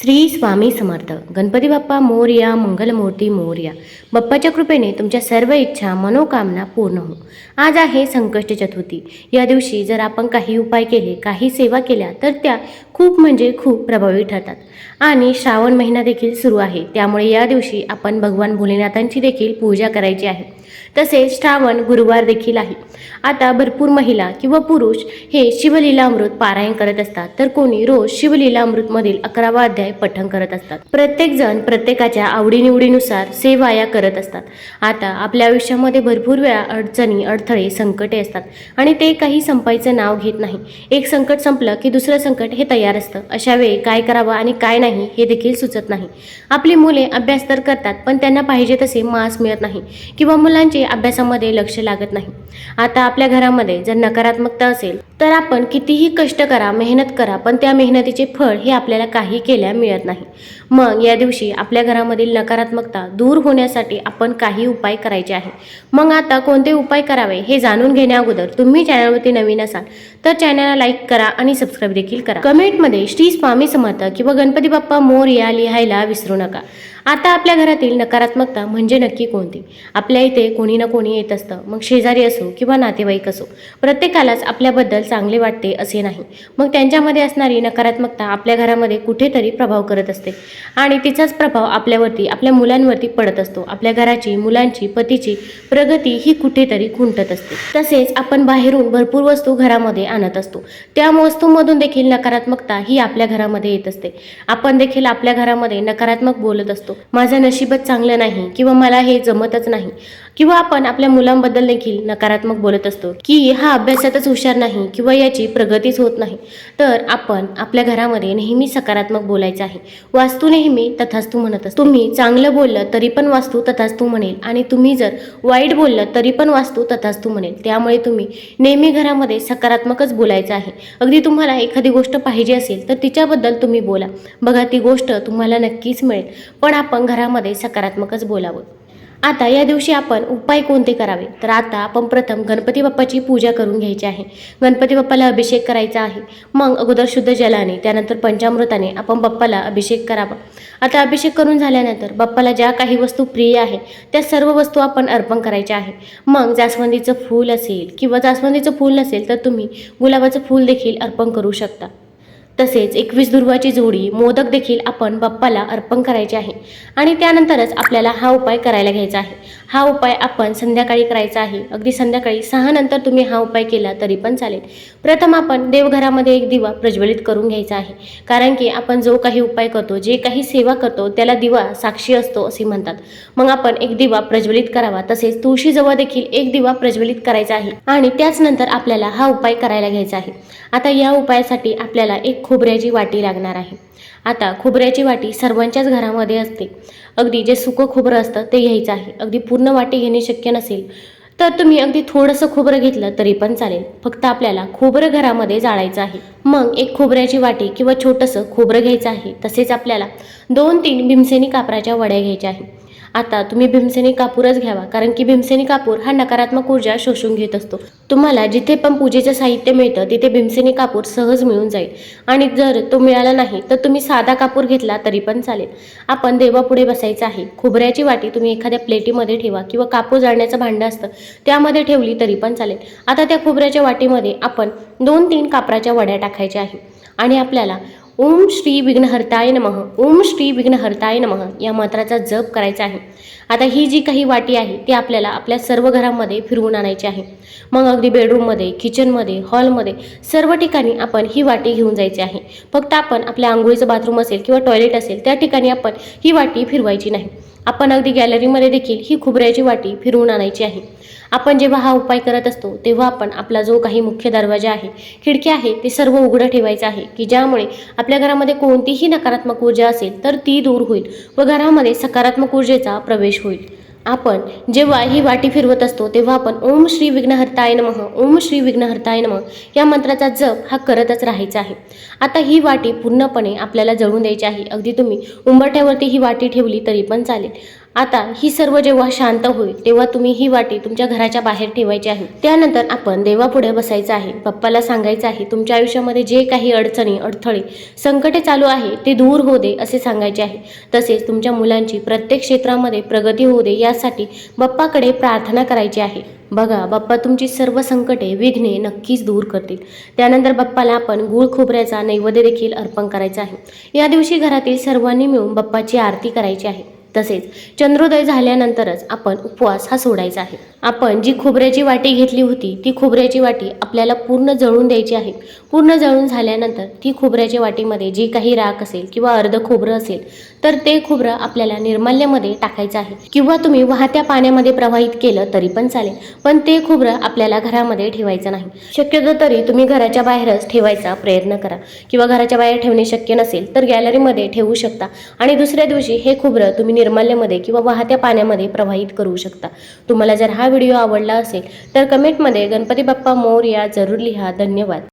श्री स्वामी समर्थ. गणपती बाप्पा मोरया मंगलमूर्ती मोरया. बाप्पाच्या कृपेने तुमच्या सर्व इच्छा मनोकामना पूर्ण हो. आज आहे संकष्ट चतुर्थी. या दिवशी जर आपण काही उपाय केले काही सेवा केल्या तर त्या खूप म्हणजे खूप प्रभावी ठरतात. आणि श्रावण महिना देखील सुरू आहे. त्यामुळे या दिवशी आपण भगवान भोलेनाथांची देखील पूजा करायची आहे. तसेच श्रावण गुरुवार देखील आहे. आता भरपूर महिला किंवा पुरुष हे शिवलीलामृत पारायण करत असतात. तर कोणी रोज शिवलीलामृतमधील अकरावा अध्याय पठण करत असतात. प्रत्येक जण प्रत्येकाच्या आवडीनिवडीनुसार सेवा या करत असतात. आता आपल्या आयुष्यामध्ये भरपूर वेळा अडचणी अडथळे संकटे असतात आणि ते काही संपायचं नाव घेत नाही. एक संकट संपलं की दुसरं संकट हे तयार असतं. अशा वेळी काय करावं आणि काय नाही हे देखील सुचत नाही. आपली मुले अभ्यास तर करतात पण त्यांना पाहिजे तसे मास मिळत नाही. किंवा मुलांचे अभ्यासामध्ये लक्ष लागत नाही. आता आपल्या घरामध्ये जर नकारात्मकता असेल तर आपण कितीही कष्ट करा मेहनत करा पण त्या मेहनतीचे फळ हे आपल्याला काही केल्या मिळत नाही. मग या दिवशी आपल्या घरामधील नकारात्मकता दूर होण्यासाठी आपण काही उपाय करायचे आहे. मग आता कोणते उपाय करावे हे जाणून घेण्या अगोदर तुम्ही चॅनलवरती नवीन असाल तर चॅनलला लाईक करा आणि सबस्क्राईब देखील करा. कमेंटमध्ये श्री स्वामी समर्थ किंवा गणपती बाप्पा मोर या लिहायला विसरू नका. आता आपल्या घरातील नकारात्मकता म्हणजे नक्की कोणती? आपल्या इथे कोणी ना कोणी येत असतं. मग शेजारी असो किंवा नातेवाईक असो प्रत्येकालाच आपल्याबद्दल चांगले वाटते असे नाही. मग त्यांच्यामध्ये असणारी नकारात्मकता आपल्या घरामध्ये कुठेतरी प्रभाव करत असते. आणि तिचाच प्रभाव आपल्यावरती आपल्या मुलांवरती पडत असतो. आपल्या घराची मुलांची पतीची प्रगती ही कुठेतरी खुंटत असते. तसेच आपण बाहेरून भरपूर वस्तू घरामध्ये आणत असतो. त्या वस्तूंमधून देखील नकारात्मकता ही आपल्या घरामध्ये येत असते. आपण देखील आपल्या घरामध्ये नकारात्मक बोलत असतो. माझं नशीबच चांगलं नाही किंवा मला हे जमतच नाही. किंवा आपण आपल्या मुलांबद्दल देखील नकारात्मक बोलत असतो की हा अभ्यासातच हुशार नाही किंवा याची प्रगतीच होत नाही तर आपण आपल्या घरामध्ये नेहमी सकारात्मक बोलायचं आहे. वास्तू नेहमी तथास्तू म्हणत असतो. तुम्ही चांगलं बोललं तरी पण वास्तू तथास्तू म्हणेल आणि तुम्ही जर वाईट बोललं तरी पण वास्तू तथास्तू म्हणेल. त्यामुळे तुम्ही नेहमी घरामध्ये सकारात्मकच बोलायचं आहे. अगदी तुम्हाला एखादी गोष्ट पाहिजे असेल तर तिच्याबद्दल तुम्ही बोला. बघा ती गोष्ट तुम्हाला नक्कीच मिळेल. पण आपण घरामध्ये सकारात्मकच बोलावं. आता या दिवशी आपण उपाय कोणते करावे? तर आता आपण प्रथम गणपती बाप्पाची पूजा करून घ्यायची आहे. गणपती बाप्पाला अभिषेक करायचा आहे. मग अगोदर शुद्ध जलाने त्यानंतर पंचामृताने आपण बाप्पाला अभिषेक करावा. आता अभिषेक करून झाल्यानंतर बाप्पाला ज्या काही वस्तू प्रिय आहे त्या सर्व वस्तू आपण अर्पण करायच्या आहे. मग जास्वंदीचं फूल असेल किंवा जास्वंदीचं फूल नसेल तर तुम्ही गुलाबाचं फूल देखील अर्पण करू शकता. तसेच एकवीस दुर्वाची जोडी मोदक देखील आपण बाप्पाला अर्पण करायचे आहे. आणि त्यानंतरच आपल्याला हा उपाय करायला घ्यायचा आहे. हा उपाय आपण संध्याकाळी करायचा आहे. अगदी संध्याकाळी सहा नंतर तुम्ही हा उपाय केला तरी पण चालेल. प्रथम आपण देवघरामध्ये एक दिवा प्रज्वलित करून घ्यायचा आहे. कारण की आपण जो काही उपाय करतो जे काही सेवा करतो त्याला दिवा साक्षी असतो असे म्हणतात. मग आपण एक दिवा प्रज्वलित करावा. तसेच तुळशीजवळ देखील एक दिवा प्रज्वलित करायचा आहे. आणि त्याच नंतर आपल्याला हा उपाय करायला घ्यायचा आहे. आता या उपायासाठी आपल्याला एक खोबऱ्याची वाटी लागणार आहे. आता खोबऱ्याची वाटी सर्वांच्याच घरामध्ये असते. अगदी जे सुकं खोबरं असतं ते घ्यायचं आहे. अगदी पूर्ण वाटी घेणे शक्य नसेल तर तुम्ही अगदी थोडंसं खोबरं घेतलं तरी पण चालेल. फक्त आपल्याला खोबरं घरामध्ये जाळायचं आहे. मग एक खोबऱ्याची वाटी किंवा छोटंसं खोबरं घ्यायचं आहे. तसेच आपल्याला दोन तीन भीमसेनी कापराच्या वड्या घ्यायच्या आहे आता तुम्ही भीमसेनी कापूरच घ्यावा कारण की भीमसेनी कापूर हा नकारात्मक ऊर्जा शोषून घेत असतो. तुम्हाला जिथे पण पूजेचं साहित्य मिळतं तिथे भीमसेनी कापूर सहज मिळून जाईल. आणि जर तो मिळाला नाही तर तुम्ही साधा कापूर घेतला तरी पण चालेल. आपण देवापुढे बसायचं आहे. खोबऱ्याची वाटी तुम्ही एखाद्या प्लेटीमध्ये ठेवा किंवा कापूर जाळण्याचं भांडं असतं त्यामध्ये ठेवली तरी पण चालेल. आता त्या खोबऱ्याच्या वाटीमध्ये आपण दोन तीन कापराच्या वड्या टाकायच्या आहे आणि आपल्याला ओम श्री विघ्नहर्ताय नमः. ओम श्री विघ्नहर्ताय नमः. या मंत्राचा जप करायचा आहे. आता ही जी काही वाटी आहे ती आपल्याला आपल्या सर्व घरामध्ये फिरवून आणायची आहे. मग अगदी बेडरूममध्ये किचनमध्ये हॉलमध्ये सर्व ठिकाणी आपण ही वाटी घेऊन जायची आहे. फक्त आपण आपल्या आंघोळीचं बाथरूम असेल किंवा टॉयलेट असेल त्या ठिकाणी आपण ही वाटी फिरवायची नाही. आपण अगदी गॅलरीमध्ये देखील ही खोबऱ्याची वाटी फिरवून आणायची आहे. आपण जेव्हा हा उपाय करत असतो तेव्हा आपण आपला जो काही मुख्य दरवाजा आहे खिडकी आहे ते सर्व उघडं ठेवायचं आहे की ज्यामुळे आपल्या घरामध्ये कोणतीही नकारात्मक ऊर्जा असेल तर ती दूर होईल व घरामध्ये सकारात्मक ऊर्जेचा प्रवेश होईल. आपण जेव्हा ही वाटी फिरवत असतो तेव्हा आपण ओम श्री विघ्नहर्ताय नमः ओम श्री विघ्नहर्ताय नमः या मंत्राचा जप हा करतच राहायचा आहे. आता ही वाटी पूर्णपणे आपल्याला जळून द्यायची आहे. अगदी तुम्ही उंबरठ्यावरती ही वाटी ठेवली तरी पण चालेल. आता ही सर्व जेव्हा शांत होईल तेव्हा तुम्ही ही वाटी तुमच्या घराच्या बाहेर ठेवायची आहे. त्यानंतर आपण देवापुढे बसायचं आहे. पप्पाला सांगायचं आहे तुमच्या आयुष्यामध्ये जे काही अडचणी अडथळे संकटे चालू आहे ते दूर होऊ दे असे सांगायचे आहे. तसेच तुमच्या मुलांची प्रत्येक क्षेत्रामध्ये प्रगती होऊ दे यासाठी बाप्पाकडे प्रार्थना करायची आहे. बघा बाप्पा तुमची सर्व संकटे विघ्ने नक्कीच दूर करतील. त्यानंतर बाप्पाला आपण गुळ खोबऱ्याचा नैवेद्य देखील अर्पण करायचा आहे. या दिवशी घरातील सर्वांनी मिळून बाप्पाची आरती करायची आहे. तसेच चंद्रोदय झाल्यानंतरच आपण उपवास हा सोडायचा आहे. आपण जी खोबऱ्याची वाटी घेतली होती ती खोबऱ्याची वाटी आपल्याला पूर्ण जळून द्यायची आहे. पूर्ण जळून झाल्यानंतर ती खोबऱ्याच्या वाटीमध्ये जी काही राख असेल किंवा अर्ध खोबरं असेल तर ते खोबरं आपल्याला निर्माल्यमध्ये टाकायचं आहे. किंवा तुम्ही वाहत्या पाण्यामध्ये प्रवाहित केलं तरी पण चालेल पण ते खोबरं आपल्याला घरामध्ये ठेवायचं नाही. शक्यतो तरी तुम्ही घराच्या बाहेरच ठेवायचा प्रयत्न करा. किंवा घराच्या बाहेर ठेवणे शक्य नसेल तर गॅलरीमध्ये ठेवू शकता. आणि दुसऱ्या दिवशी हे खोबरं तुम्ही निर्माल्यमध्ये किंवा वाहत्या पाण्यामध्ये प्रवाहित करू शकता. तुम्हाला जर हा व्हिडिओ आवडला असेल तर कमेंटमध्ये गणपती बाप्पा मोर या जरूर लिहा. धन्यवाद.